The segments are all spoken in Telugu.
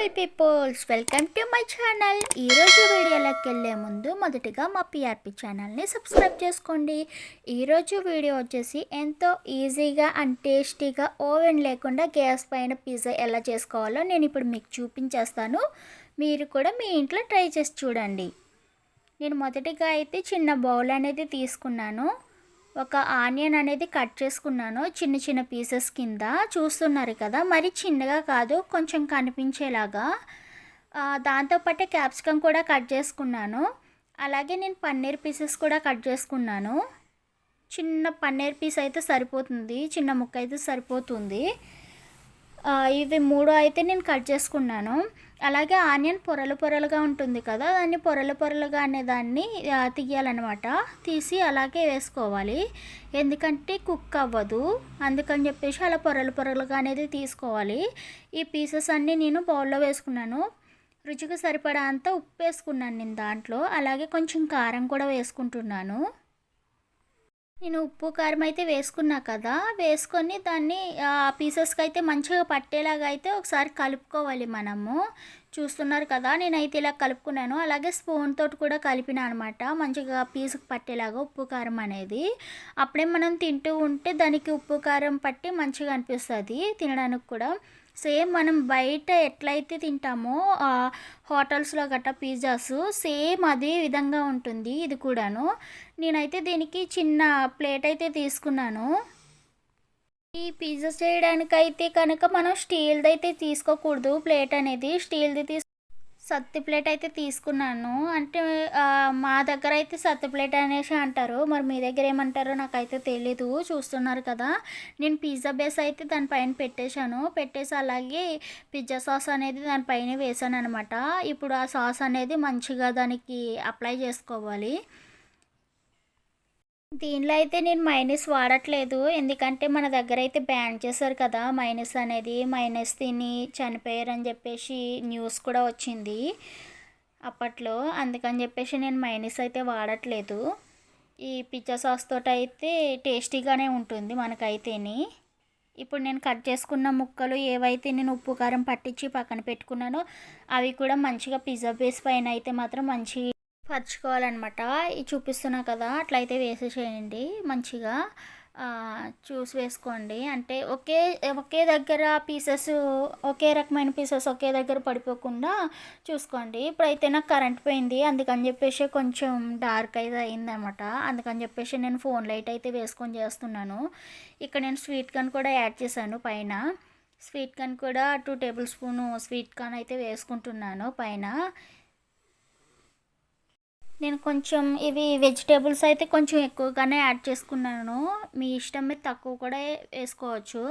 Beautiful peoples welcome to my channel. ఈరోజు వీడియోలోకి వెళ్ళే ముందు మొదటిగా మా పిఆర్పి ఛానల్ని సబ్స్క్రైబ్ చేసుకోండి. ఈరోజు వీడియో వచ్చేసి ఎంతో ఈజీగా అండ్ టేస్టీగా ఓవెన్ లేకుండా గ్యాస్ పైన పిజ్జా ఎలా చేసుకోవాలో నేను ఇప్పుడు మీకు చూపించేస్తాను. మీరు కూడా మీ ఇంట్లో ట్రై చేసి చూడండి. నేను మొదటిగా అయితే చిన్న బౌల్ అనేది తీసుకున్నాను. ఒక ఆనియన్ అనేది కట్ చేసుకున్నాను. చిన్న చిన్న పీసెస్ కింద చూస్తున్నారు కదా. మరి చిన్నగా కాదు కొంచెం కనిపించేలాగా. దాంతోపాటే క్యాప్సికమ్ కూడా కట్ చేసుకున్నాను. అలాగే నేను పన్నీర్ పీసెస్ కూడా కట్ చేసుకున్నాను. చిన్న పన్నీర్ పీస్ అయితే సరిపోతుంది. చిన్న ముక్క అయితే సరిపోతుంది. ఇవి మూడు అయితే నేను కట్ చేసుకున్నాను. అలాగే ఆనియన్ పొరలు పొరలుగా ఉంటుంది కదా దాన్ని పొరలు పొరలుగా అనే దాన్ని తీయాలన్నమాట. తీసి అలాగే వేసుకోవాలి. ఎందుకంటే కుక్ అవ్వదు. అందుకని చెప్పేసి అలా పొరలు పొరలుగా అనేది తీసుకోవాలి. ఈ పీసెస్ అన్నీ నేను బౌల్లో వేసుకున్నాను. రుచికి సరిపడా అంత ఉప్పు వేసుకున్నాను నేను దాంట్లో. అలాగే కొంచెం కారం కూడా వేసుకుంటున్నాను. నేను ఉప్పు కారం అయితే వేసుకున్నా కదా వేసుకొని దాన్ని ఆ పీసెస్కి అయితే మంచిగా పట్టేలాగా అయితే ఒకసారి కలుపుకోవాలి మనము. చూస్తున్నారు కదా నేనైతే ఇలా కలుపుకున్నాను. అలాగే స్పూన్ తోటి కూడా కలిపిన అనమాట మంచిగా పీసుకు పట్టేలాగా ఉప్పు కారం అనేది. అప్పుడే మనం తింటూ ఉంటే దానికి ఉప్పు కారం పట్టి మంచిగా అనిపిస్తుంది తినడానికి కూడా. సేమ్ మనం బయట ఎట్లయితే తింటామో ఆ, హోటల్స్లో గట్ట పిజ్జాస్ సేమ్ అదే విధంగా ఉంటుంది ఇది కూడాను. నేనైతే దీనికి చిన్న ప్లేట్ అయితే తీసుకున్నాను. ఈ పిజ్జా చేయడానికి అయితే కనుక మనం స్టీల్ది అయితే తీసుకోకూడదు ప్లేట్ అనేది. స్టీల్ది తీసు సత్తి ప్లేట్ అయితే తీసుకున్నాను. అంటే మా దగ్గర అయితే సత్తి ప్లేట్ అనేసి అంటారు. మరి మీ దగ్గర ఏమంటారో నాకైతే తెలీదు. చూస్తున్నారు కదా. నేను పిజ్జా బేస్ అయితే దానిపైన పెట్టేశాను. పెట్టేసి అలాగే పిజ్జా సాస్ అనేది దానిపైన వేసాను అనమాట ఇప్పుడు ఆ సాస్ అనేది మంచిగా దానికి అప్లై చేసుకోవాలి. దీనిలో అయితే నేను మైనస్ వాడట్లేదు. ఎందుకంటే మన దగ్గర అయితే బ్యాన్ చేశారు కదా మైనస్ అనేది. మైనస్ తిని చనిపోయారు అని చెప్పేసి న్యూస్ కూడా వచ్చింది అప్పట్లో. అందుకని చెప్పేసి నేను మైనస్ అయితే వాడట్లేదు. ఈ పిజ్జా సాస్ తోటి అయితే టేస్టీగానే ఉంటుంది మనకైతేని. ఇప్పుడు నేను కట్ చేసుకున్న ముక్కలు ఏవైతే నేను ఉప్పు కారం పట్టించి పక్కన పెట్టుకున్నానో అవి కూడా మంచిగా పిజ్జా బేస్ పైన అయితే మాత్రం మంచి పరుచుకోవాలన్నమాట. ఇది చూపిస్తున్నా కదా అట్లయితే వేసేసేయండి మంచిగా. చూసి వేసుకోండి. అంటే ఒకే ఒకే దగ్గర పీసెస్ ఒకే రకమైన పీసెస్ ఒకే దగ్గర పడిపోకుండా చూసుకోండి. ఇప్పుడైతే నాకు కరెంట్ పోయింది అందుకని చెప్పేసి కొంచెం డార్క్ అయితే అయిందనమాట అందుకని చెప్పేసి నేను ఫోన్ లైట్ అయితే వేసుకొని చేస్తున్నాను. ఇక్కడ నేను స్వీట్ కార్న్ కూడా యాడ్ చేశాను పైన. స్వీట్ కార్న్ కూడా two tablespoon sweet corn అయితే వేసుకుంటున్నాను పైన. నేను కొంచెం ఇవి వెజిటేబుల్స్ అయితే కొంచెం ఎక్కువగానే యాడ్ చేసుకున్నాను. మీ ఇష్టం మీద తక్కువ కూడా వేసుకోవచ్చు.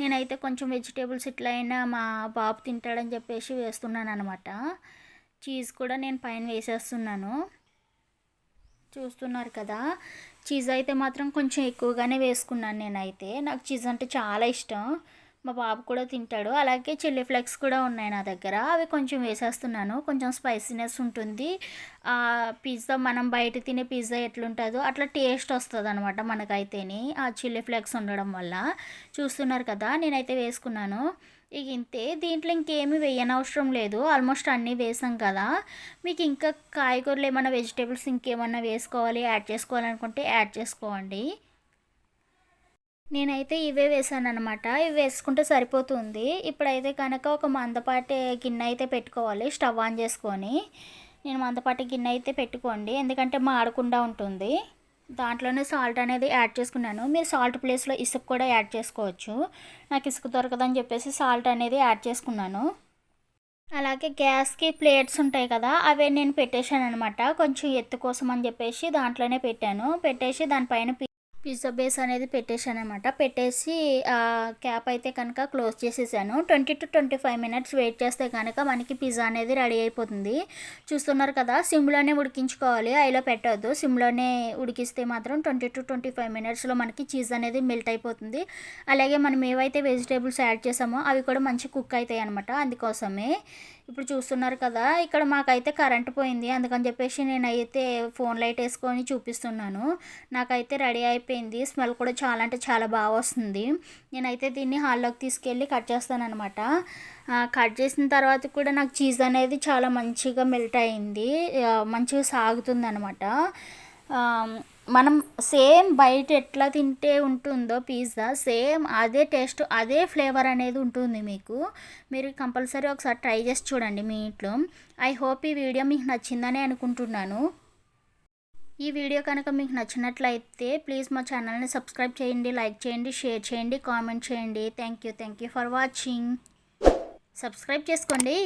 నేనైతే కొంచెం వెజిటేబుల్స్ ఇట్లా అయినా మా బాబు తింటాడని చెప్పేసి వేస్తున్నాను అనమాట చీజ్ కూడా నేను పైన వేసేస్తున్నాను. చూస్తున్నారు కదా చీజ్ అయితే మాత్రం కొంచెం ఎక్కువగానే వేసుకున్నాను నేనైతే. నాకు చీజ్ అంటే చాలా ఇష్టం. మా బాబు కూడా తింటాడు. అలాగే చిల్లీ ఫ్లేక్స్ కూడా ఉన్నాయి నా దగ్గర. అవి కొంచెం వేసేస్తున్నాను. కొంచెం స్పైసీనెస్ ఉంటుంది. ఆ పిజ్జా మనం బయట తినే పిజ్జా ఎట్లుంటుందో అట్లా టేస్ట్ వస్తుంది అనమాట మనకైతేని ఆ చిల్లీ ఫ్లేక్స్ ఉండడం వల్ల. చూస్తున్నారు కదా నేనైతే వేసుకున్నాను. ఇక ఇంతే. దీంట్లో ఇంకేమి వేయనవసరం లేదు. ఆల్మోస్ట్ అన్నీ వేసాం కదా. మీకు ఇంకా కాయగూరలు ఏమైనా వెజిటేబుల్స్ ఇంకేమన్నా వేసుకోవాలి యాడ్ చేసుకోవాలనుకుంటే యాడ్ చేసుకోండి. నేనైతే ఇవే వేసాను అనమాట ఇవి వేసుకుంటే సరిపోతుంది. ఇప్పుడైతే కనుక ఒక మందపాటి గిన్నె అయితే పెట్టుకోవాలి స్టవ్ ఆన్ చేసుకొని. నేను మందపాటి గిన్నె అయితే పెట్టుకోండి. ఎందుకంటే మాడకుండా ఉంటుంది. దాంట్లోనే సాల్ట్ అనేది యాడ్ చేసుకున్నాను. మీరు సాల్ట్ ప్లేస్లో ఇసుక కూడా యాడ్ చేసుకోవచ్చు. నాకు ఇసుక దొరకదని చెప్పేసి సాల్ట్ అనేది యాడ్ చేసుకున్నాను. అలాగే గ్యాస్కి ప్లేట్స్ ఉంటాయి కదా అవే నేను పెట్టేశాను అనమాట కొంచెం ఎత్తు కోసం అని చెప్పేసి దాంట్లోనే పెట్టాను. పెట్టేసి దానిపైన పి- పిజ్జా బేస్ అనేది పెట్టేశాను అనమాట పెట్టేసి క్యాప్ అయితే కనుక క్లోజ్ చేసేసాను. Twenty to twenty five minutes wait చేస్తే కనుక మనకి పిజ్జా అనేది రెడీ అయిపోతుంది. చూస్తున్నారు కదా సిమ్లోనే ఉడికించుకోవాలి. ఐలో పెట్టద్దు. సిమ్లోనే ఉడికిస్తే మాత్రం ట్వంటీ టు ట్వంటీ ఫైవ్ మినిట్స్లో మనకి చీజ్ అనేది మెల్ట్ అయిపోతుంది. అలాగే మనం ఏవైతే వెజిటేబుల్స్ యాడ్ చేసామో అవి కూడా మంచి కుక్ అవుతాయి అనమాట అందుకోసమే ఇప్పుడు చూస్తున్నారు కదా ఇక్కడ మాకైతే కరెంట్ పోయింది. అందుకని చెప్పేసి నేనైతే ఫోన్ లైట్ వేసుకొని చూపిస్తున్నాను. నాకైతే రెడీ అయిపోయింది. స్మెల్ కూడా చాలా అంటే చాలా బాగా వస్తుంది. నేనైతే దీన్ని హాల్లోకి తీసుకెళ్ళి కట్ చేస్తాను అనమాట కట్ చేసిన తర్వాత కూడా నాకు చీజ్ అనేది చాలా మంచిగా మెల్ట్ అయింది. మంచిగా సాగుతుంది అనమాట మనం సేమ్ బయట ఎట్లా తింటే ఉంటుందో పిజ్జా సేమ్ అదే టేస్ట్ అదే ఫ్లేవర్ అనేది ఉంటుంది మీకు. మీరు కంపల్సరీ ఒకసారి ట్రై చేసి చూడండి మీ ఇంట్లో. ఐ హోప్ ఈ వీడియో మీకు నచ్చిందని అనుకుంటున్నాను. ఈ వీడియో కనుక మీకు నచ్చినట్లయితే ప్లీజ్ మా ఛానల్ని సబ్స్క్రైబ్ చేయండి లైక్ చేయండి షేర్ చేయండి కామెంట్ చేయండి. Thank you thank you for watching. Subscribe చేసుకోండి.